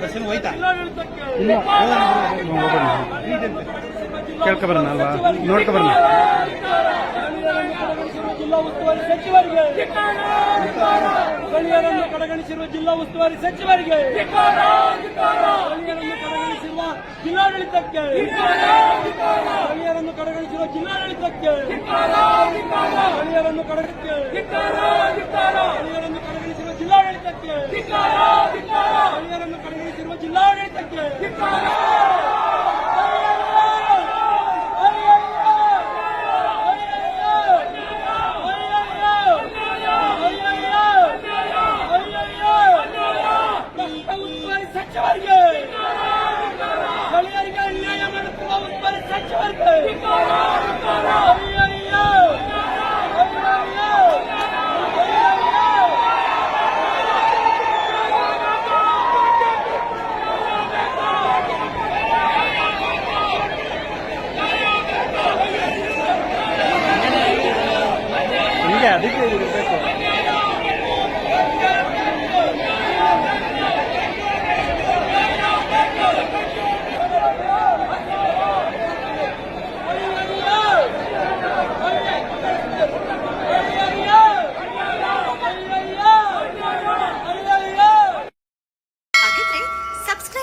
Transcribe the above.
ಬಸ್ಸಿನ ಹೋಯ್ತಾ ಕೇಳ್ಕೊಬರೋಣ ಅಲ್ವಾ? ನೋಡ್ಕೊಬರೋಣ ಜಿಲ್ಲಾ ಉಸ್ತುವಾರಿ ಸಚಿವರಿಗೆ ಸ್ಥಳೀಯರನ್ನು ಕಡೆಗಣಿಸಿರುವ ಜಿಲ್ಲಾ ಉಸ್ತುವಾರಿ ಸಚಿವರಿಗೆ ಕಡೆಗಣಿಸಿರುವ ಜಿಲ್ಲಾಡಳಿತಕ್ಕೆ ಸ್ಥಳೀಯರನ್ನು ಕಡೆಗಣಿಸಿರುವ ಜಿಲ್ಲಾಡಳಿತಕ್ಕೆ ಸ್ಥಳೀಯರನ್ನು ಕಡೆಗಣಿಸಿ ಸಚಿವರಿಗೆ ಸ್ಥಳೀಯರಿಗೆ ಅನ್ಯಾಯ ಮಾಡುತ್ತಿರುವ ಉಸ್ತುವಾರಿ ಸಚಿವರಿಗೆ ಅಯ್ಯಯ್ಯೋ! ಅಯ್ಯಯ್ಯೋ! ಅಯ್ಯಯ್ಯೋ! ನಿಮಗೆ ಅದಕ್ಕೆ ಇರಬೇಕು